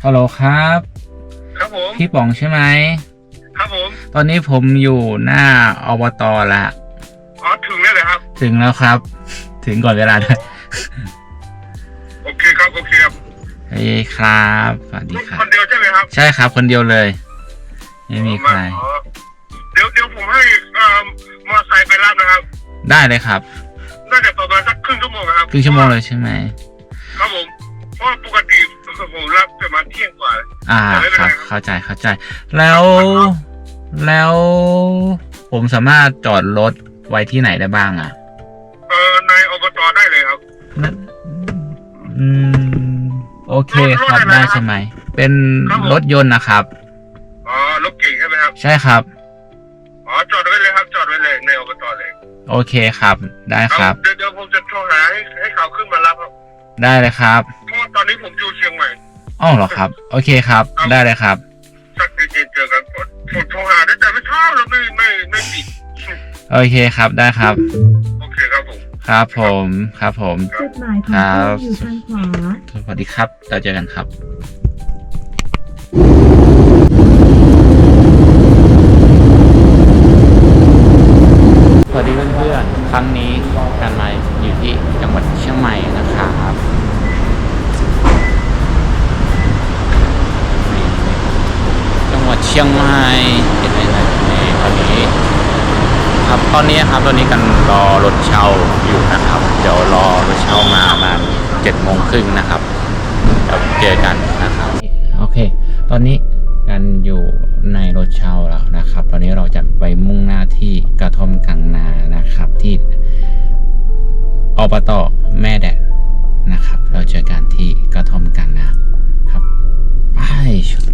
ครับฮัลโหลครับ ครับผม พี่ป๋องใช่ไหม ครับผม ตอนนี้ผมอยู่หน้าอบตละอ๋อถึงแล้วเหรอครับ ถึงแล้วครับ ถึงก่อนเวลาด้วยโอเคครับโอเคครับเฮ้ยครับสวัสดีครัคบ นเดียวใช่ไหมครับใช่ครับคนเดียวเลย ไม่มีใคร อ๋อเดี๋ยวเดี๋ยวผมให้เอ่อมอเตอร์ไซค์ไปรับนะครับ ได้เลยครับ น่าจะประมาณสักครึ่งชั่วโมงนะครับครึ่งชั่วโมงเลยใช่ไหม ครับผม เพราะว่าปกติ ผมรับประมาณเที่ยงกว่า อ่าไม่เป็นคไรรับครับเข้าใจเข้าใจ แล้วแล้วผมสามารถจอดรถไว้ที่ไหนได้บ้างอะ เอ่อในอบตได้เลยครับนั่นอืมโอเครถครับอะไรนะครับได้ใช่ไหม เป็นครับผมรถยนต์นะครับ อ๋อรถเก่งใช่ไหมครับ ใช่ครับ อ๋อจอดไว้เลยครับ จอดไว้เลยในอบตเลย โอเคครับ ได้ครับ เดี๋ยวเดี๋ยวผมจะโทรหาให้ให้เขาขึ้นมารับครับ ได้เลยครับเพราะว่า ตอนนี้ผมอยู่เชียงใหม่อ้อเหรอครับ โอเคครับครับได้เลยครับสักเย็นๆเจอกันผมผมโทรหาได้แต่ไม่เช้าแล้วไม่ไม่ไม่ปิดโอเคครับได้ครับ โอเคครับผม ครับผมครับผม จุดหมายของครับ คุณอยู่ทางขวา สวัสดีครับเราเจอกันครับ สวัสดีเพื่อนๆ ครั้งนี้การมาอยู่ที่จังหวัดเชียงใหม่นะครั เชียงใหม่เห็นไหนนี่ตอนนี้ ครับตอนนี้ครับตอนนี้กันรอรถเช่าอยู่นะครับ เดี๋ยวรอรถเช่ามาประมาณเจ็ดโมงครึ่งนะครับเดี๋ยวเจอกันนะครับโอเค ตอนนี้กันอยู่ในรถเช่าแล้วนะครับ ตอนนี้เราจะไปมุ่งหน้าที่กระท่อมกลางนานะครับที่อบตแม่แดดนะครับ เราเจอกันที่กระท่อมกลางนาครับไปชุด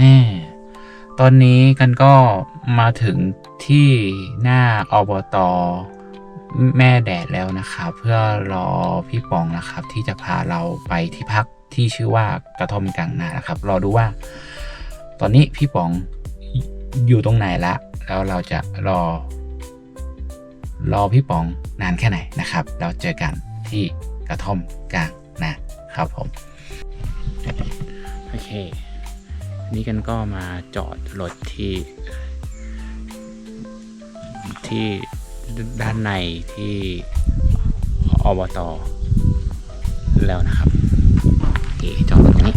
นี่ ตอนนี้กันก็มาถึงที่หน้าอบตแม่แดดแล้วนะครับ เพื่อรอพี่ปองนะครับ ที่จะพาเราไปที่พักที่ชื่อว่ากระท่อมกลางนานะครับ รอดูว่า ตอนนี้พี่ปองอยู่ตรงไหนละ แล้วเราจะรอ รอพี่ปองนานแค่ไหนนะครับ เราเจอกันที่กระท่อมกลางนะครับผมโอเค นี่กันก็มาจอดรถที่ ที่ด้านในที่อบตแล้วนะครับจอดตรงนี้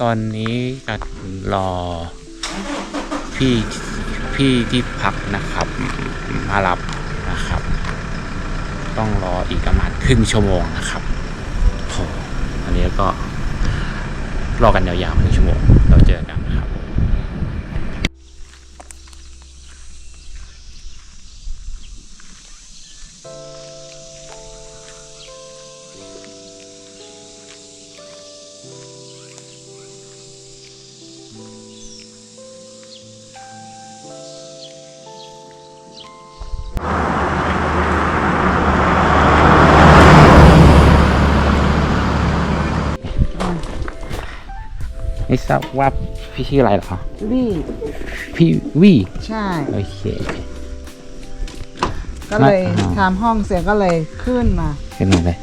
ตอนนี้ก็รอพี่พี่ที่พักนะครับ มารับนะครับ ต้องรออีกประมาณครึ่งชั่วโมงนะครับโหอันนี้ก็รอกันยาวๆครึ่งชั่วโมงเราเจอกัน ทราบว่าพี่ชื่ออะไรเหรอคะวี่ พี่วีใช่ โอเค ก็เลยอ่าทำห้องเสร็จก็เลยขึ้นมา ขึ้นมาเลย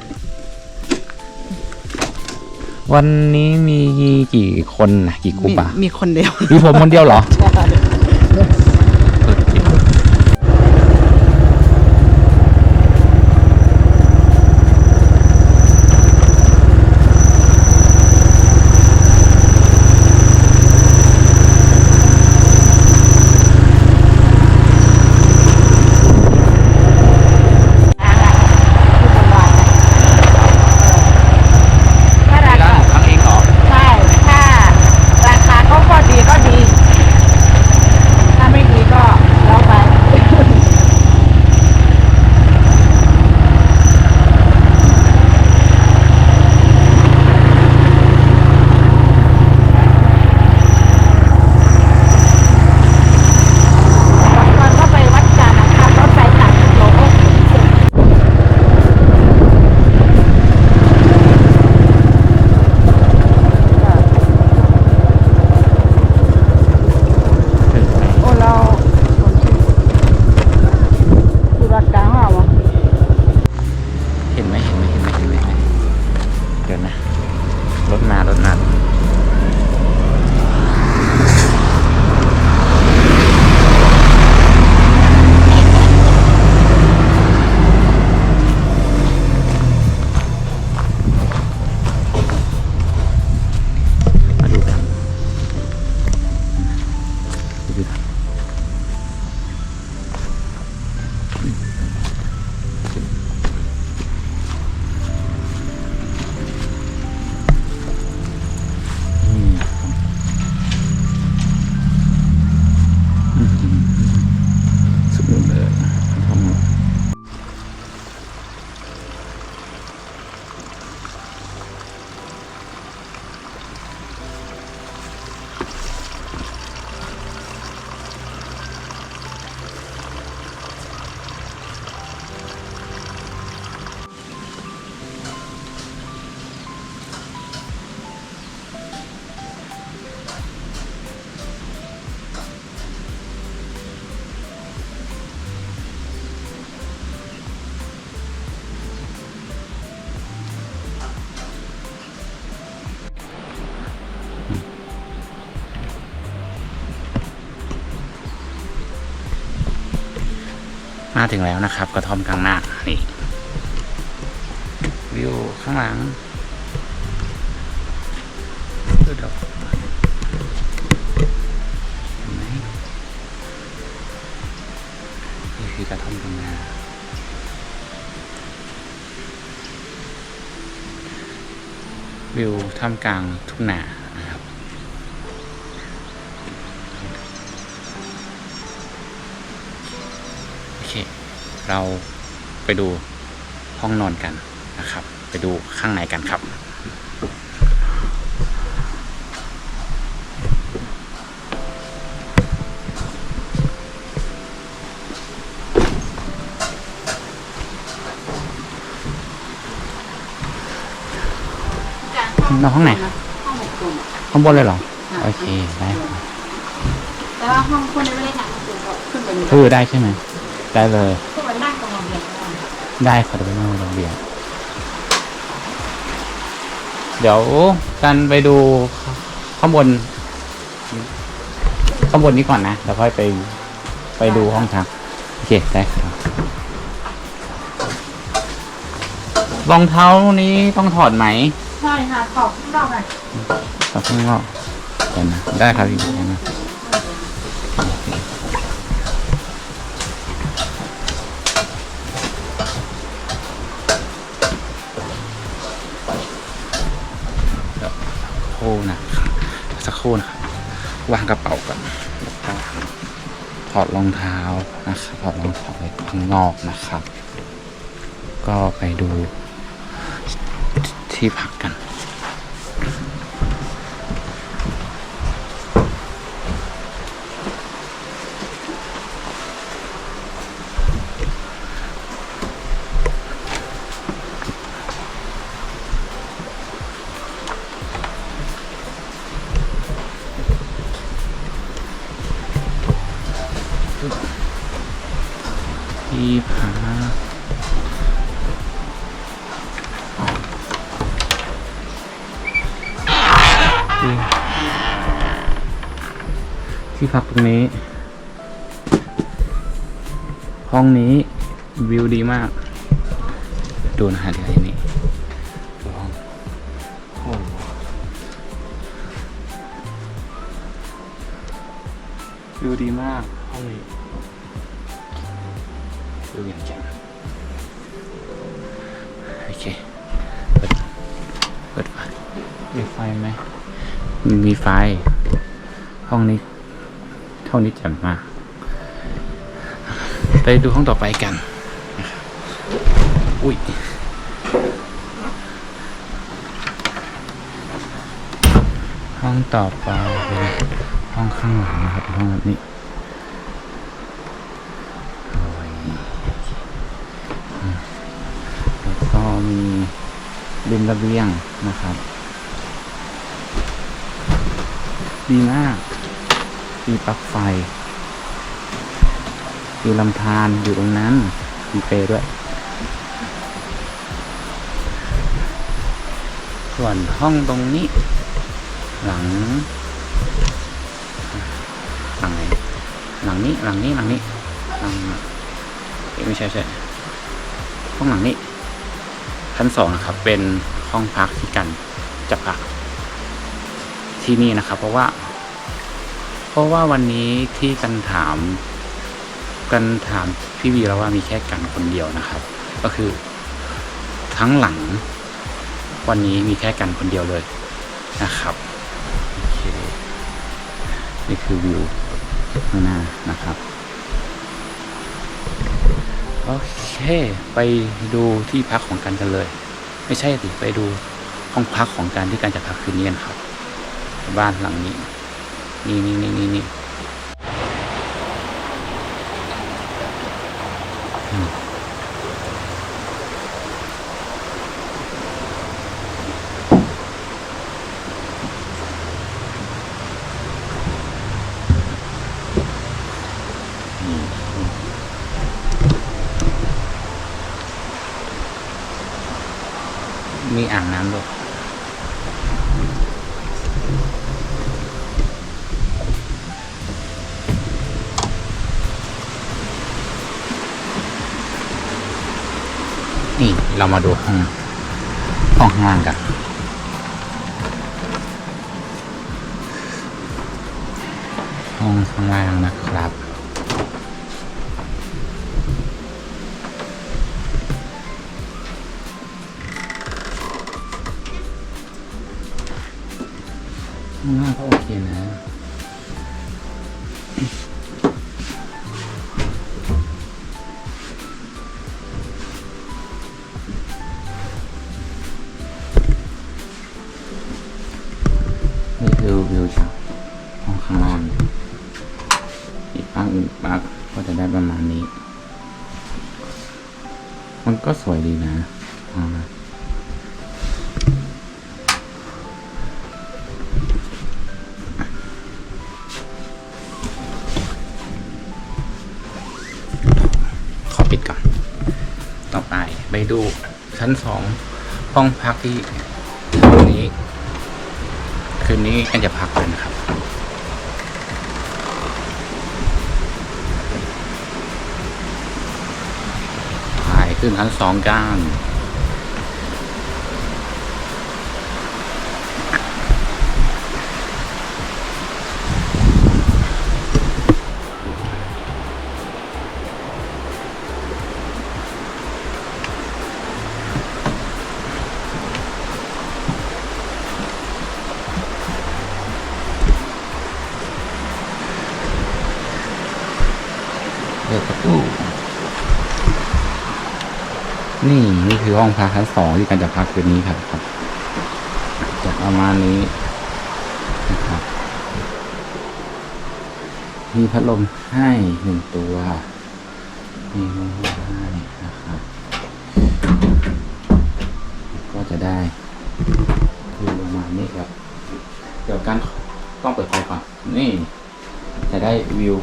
วันนี้มีกี่คนนะกี่กลุ่มีมอะมีคนเดียว มีผมคนเดียวเหรอ ใช่ มาถึงแล้วนะครับกระท่อมกลางนานี่วิวข้างหลังดูดอกไหมนี่คือกระท่อมกลางนาวิวท่ามกลางทุ่งนา เราไปดูห้องนอนกันนะครับ ไปดูข้างในกันครับนอนห้องไหนห้องหกคนข้างบนเลยเหรอ โอเค ได้ครับแต่ว่าห้องคนนี้ไม่ได้หนักคือก็ขึ้นไปเลยคือได้ใช่ไหม ได้เลย ได้ขอจะไปนั่งโรงเรียนเดี๋ยวกันไปดูข้างบนข้างบนนี้ก่อนนะแล้วค่อยไปไปดูห้องพักโอเคได้ครับรองเท้านี้ต้องถอดไหมใช่ค่ะขอบข้างนอกหน่อยถอดข้างนอกเดี๋ยวนะได้ครับพี่ได้นะ รู่นะครับวางกระเป๋าก่อนแล้วก็ถอดรองเท้านะครับถอดรองเท้าไปข้างนอกนะครับ ก็ไปดูที่พักกัน นี้ ห้องนี้วิวดีมาก ดูนะฮะเดี๋ยวนี้ดูห้องโอ้โหวิวดีมากห้องนี้ดูอย่างจ่มโอเค เปิด เปิดไฟมีไฟไหม มีไฟ ห้องนี้ เท่านี้แจ่มมาก ไปดูห้องต่อไปกันนะครับอุ้ยห้องต่อไปเป็นห้องข้างหลังนะครับห้องแบบนี้โอ้ยอืมแล้วก็มีริมระเบียงนะครับ ดีมาก มีปลั๊กไฟ มีลำธารอยู่ตรงนั้น มีเปด้วย ส่วนห้องตรงนี้ หลัง หลังไหนหลังนี้ หลังนี้ หลังนี้ หลังเอ้ยไม่ใช่ใช่ห้องหลังนี้ ชั้นสองนะครับ เป็นห้องพักที่กันจะพักที่นี่นะครับ เพราะว่า ราะว่าวันนี้ที่กันถาม กันถามพี่วีแล้วว่ามีแค่กันคนเดียวนะครับ ก็คือ ทั้งหลัง วันนี้มีแค่กันคนเดียวเลยนะครับโอเคนี่คือวิวข้างหน้านะครับโอเคไปดูที่พักของกันกันเลย ไม่ใช่สิไปดูห้องพักของการที่การจะพักคืนนี้กันครับ บ้านหลังนี้ นี่นี่นี่นี่นี่อืมมีอ่างน้ำด้วย นี่ เรามาดูห้องห้องข้างล่างกัน ห้องข้างล่างนะครับข้างล่างก็โอเคนะ ชั้นสองห้องพักที่ตรงนี้ คืนนี้กันจะพักกันนะครับ ถ่ายขึ้นชั้นสองกัน คือห้องพักชั้นสองที่กันจะพักคืนนี้ครับครับจะประมาณนี้นะครับมีพัดลมให้หนึ่งตัวมีพัดลมให้นะครับก็จะได้วิวประมาณนี้ครับ เดี๋ยวกันต้องเปิดไฟก่อนนี่ จะได้วิว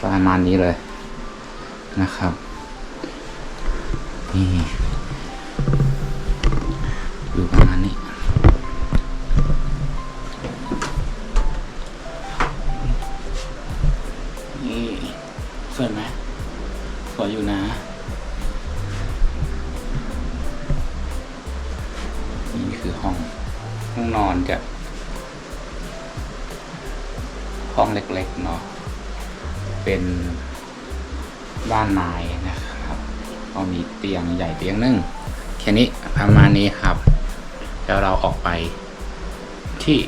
ประมาณนี้เลยนะครับ นี่ ที่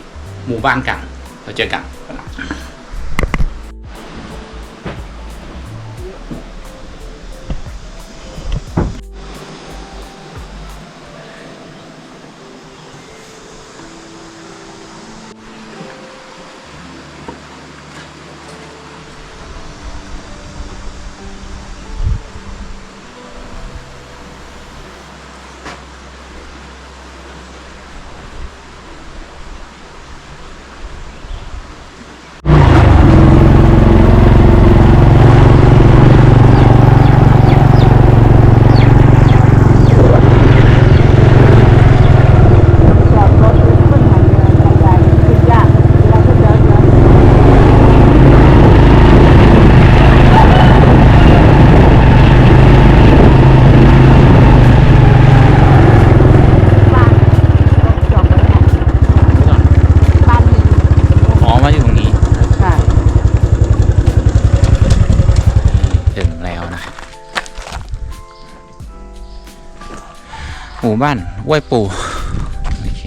หมู่บ้านกันเราเจอกัน มู่บ้านห้วยปูโอเค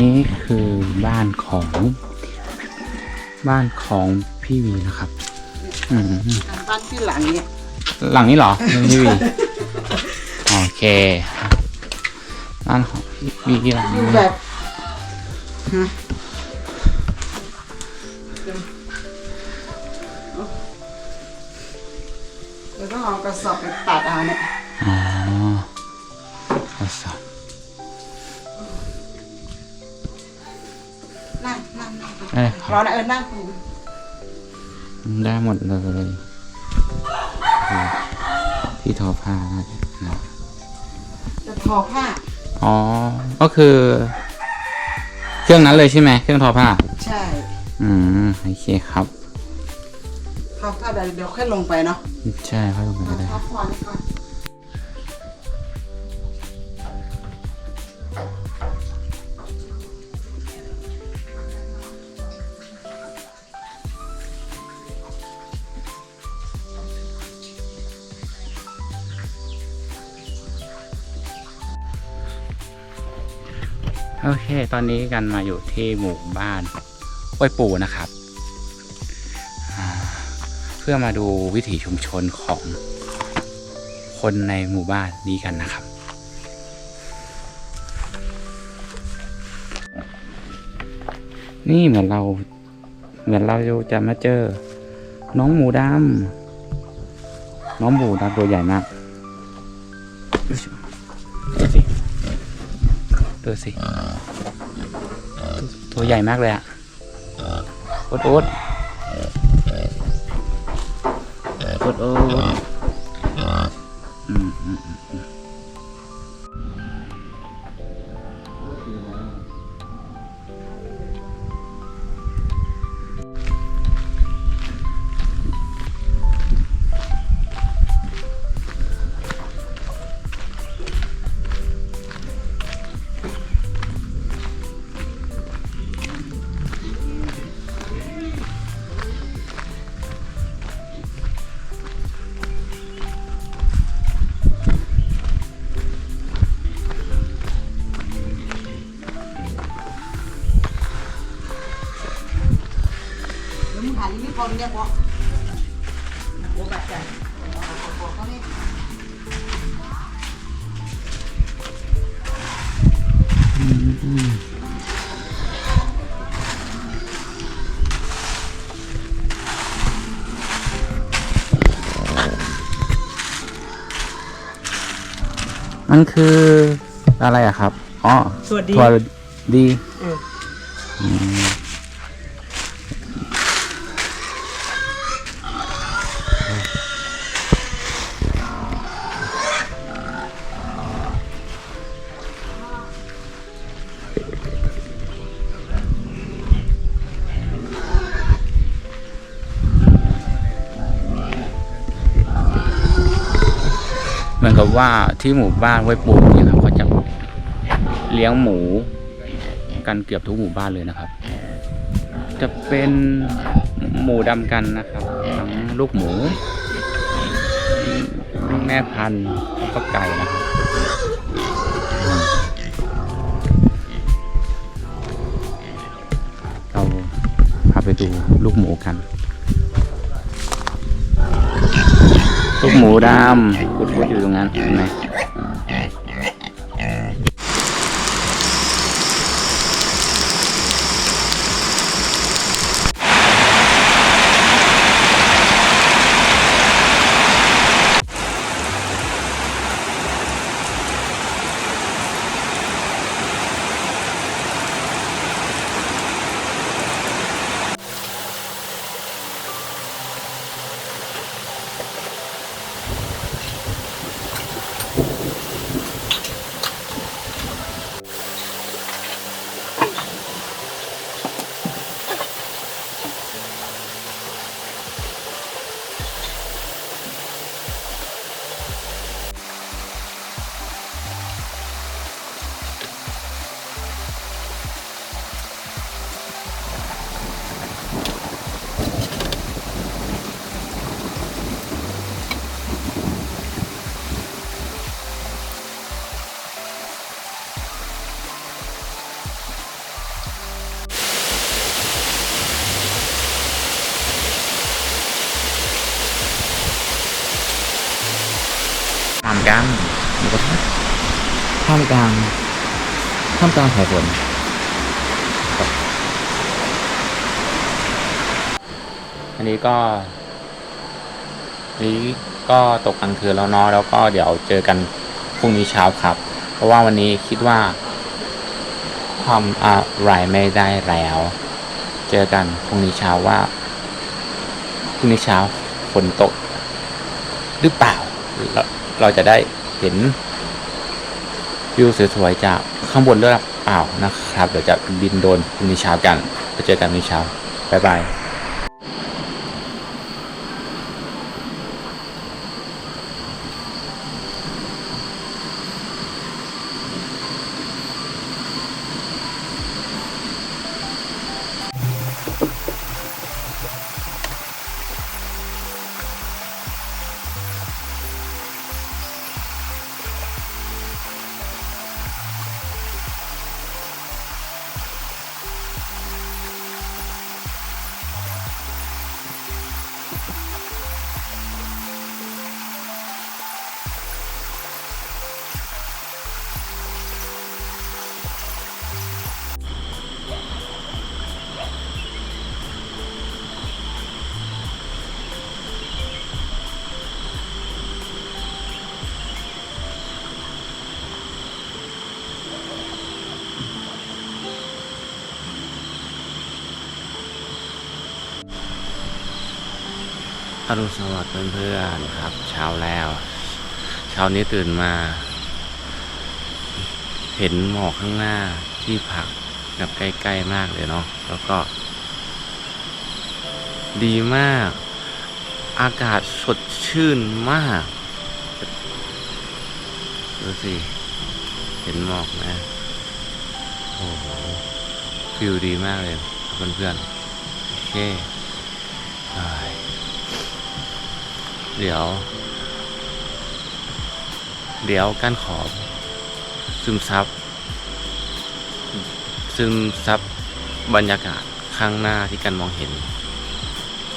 นี่คือบ้านของ บ้านของพี่วีนะครับ อืมบ้านที่หลังเนี่ย หลังนี้เหรอพี่วีโอเค บ้านของพี่วีหลังอยู่นี้แบบ กระสอบไปตัดเอาเนี่ย อ๋อข้อสอบนั่งนั่งนั่งได้ครอรับนะเออนั่งคุยได้หมดเลยที่ทอผ้านะจะทอผ้า อ๋อ ก็คือ เครื่องนั้นเลยใช่ไหม เครื่องทอผ้า ใช่ อืม โอเคครับ เข้าถ้าเดี๋ยวเดี๋ยวค่อยลงไปเนาะใช่ค่อยลงไปก็ได้พักผ่อนก่อนโอเค ตอนนี้กันมาอยู่ที่หมู่บ้านห้วยปูนะครับ เพื่อมาดูวิถีชุมชนของคนในหมู่บ้านนี้กันนะครับ นี่เหมือนเราเหมือนเราจะมาเจอ น้องหมูดำน้องหมูดำตัวใหญ่มากดูสิดูสิ ตัวใหญ่มากเลยอะโอ๊ตโอ๊ต โอ๊ หายี่ห้อเนี่ยพอโอ้แบบใจเขาเนี่ยมันคืออะไรอะครับ อ๋อสวัสดี ถั่วดี ว่าที่หมู่บ้านห้วยปูเนี่ยครับเขาจะเลี้ยงหมูกันเกือบทุกหมู่บ้านเลยนะครับ จะเป็นหมูดำกันนะครับทั้งลูกหมู แม่พันธุ์ก็ไก่นะครับเราพาไปดูลูกหมูกัน ลูกหมูดำกุดๆอยู่ตรงนั้นเห็นไหม กลางท่ามกลางสายฝนอันนี้ก็นี้ก็ตกกลางคืนแล้วเนาะแล้วก็เดี๋ยวเจอกันพรุ่งนี้เช้าครับ เพราะว่าวันนี้คิดว่าทำอะไรไม่ได้แล้ว เจอกันพรุ่งนี้เช้าว่าพรุ่งนี้เช้าฝนตกหรือเปล่า เราจะได้เห็น วิวสวยๆจากข้างบนเรือเปล่านะครับ เดี๋ยวจะบินโดนพรุ่งนี้เช้ากันไปเจอกันพรุ่งนี้เช้าบ๊ายบาย อรุณสวัสดิ์เพื่อนๆครับ เช้าแล้ว เช้านี้ตื่นมา เห็นหมอกข้างหน้าที่พักแบบใกล้ๆมากเลยเนาะแล้วก็ ดีมาก อากาศสดชื่นมากดูสิเห็นหมอกไหมโอ้โหฟิลดีมากเลยเพื่อนๆโอเคไป เดี๋ยว เดี๋ยวการขอบซึมซับ ซึมซับบรรยากาศข้างหน้าที่กันมองเห็น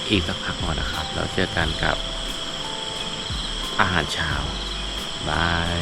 อีกสักพักก่อนนะครับ แล้วเจอกันกับอาหารเช้าบาย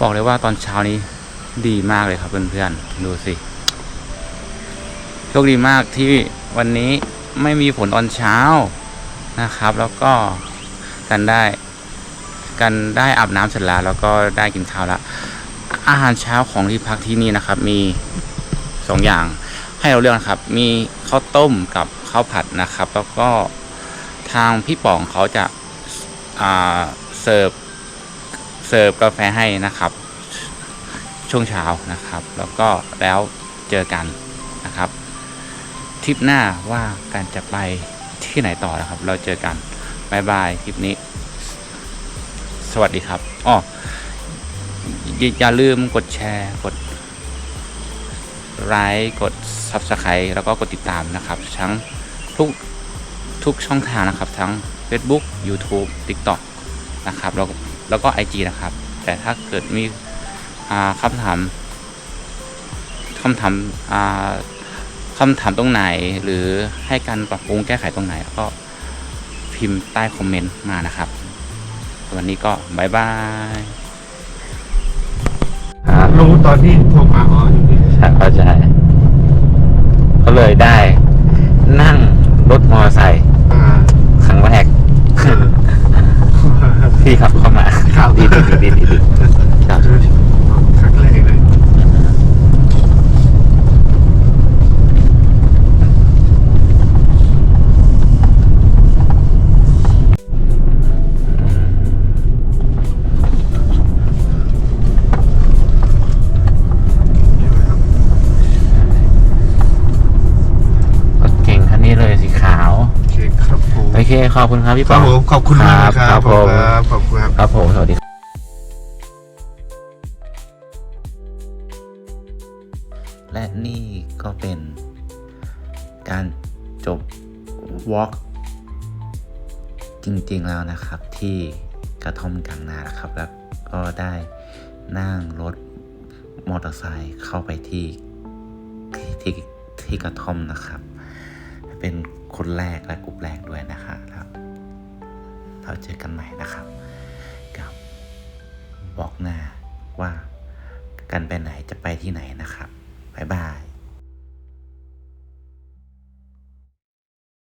บอกเลยว่าตอนเช้านี้ดีมากเลยครับเพื่อนๆดูสิโชคดีมากที่วันนี้ไม่มีฝนตอนเช้านะครับ แล้วก็กันได้ กันได้อาบน้ำเสร็จแล้วแล้วก็ได้กินข้าวแล้วอาหารเช้าของที่พักที่นี่นะครับ มีสองอย่างให้เราเลือกนะครับ มีข้าวต้มกับข้าวผัดนะครับ แล้วก็ทางพี่ป๋องเขาจะาเสิร์ฟ เสิร์ฟกาแฟให้นะครับ ช่วงเช้านะครับ แล้วก็แล้วเจอกันนะครับทริปหน้าว่าการจะไปที่ไหนต่อนะครับ เราเจอกันบายบายทริปนี้ สวัสดีครับอ๋อย่าอย่าลืมกดแชร์กดไลค์กด Subscribe แล้วก็กดติดตามนะครับ ทั้งทุกทุกช่องทางนะครับ ทั้ง Facebook YouTube TikTok นะครับแล้ว แล้วก็ IG นะครับ แต่ถ้าเกิดมีอ่าคำถามคำถามอ่าคำถามตรงไหนหรือให้การปรับปรุงแก้ไขตรงไหน ก็พิมพ์ใต้คอมเมนต์มานะครับ วันนี้ก็บายบายรู้ตอนที่โทรมาอ๋ออยู่นี่เข้าใจก็เลยได้ นั่งรถมอเตอร์ไซค์อ่าครั้งแรกเออที่ขับเข้ามาครั บดีดีดีดีดีครับครั้งแรกเลยรถเก่งคันนี้เลยสีขาว โอเคครับผมโอเค ขอบคุณครับพี่คปรัอบง ผมขอบคุณมากนะคครัรับบผม ครับขอบคุณครับ ครับผม สวัสดีครับ วอล์กจริงๆแล้วนะครับที่กระท่อมกลางนานะครับ แล้วก็ได้นั่งรถมอเตอร์ไซค์เข้าไปที่ที่ที่ที่กระท่อมนะครับ เป็นคนแรกและกลุ่มแรกด้วยนะครับแล้วเราเจอกันใหม่นะครับ กับบอกหน้าว่ากันไปไหนจะไปที่ไหนนะครับบ๊ายบาย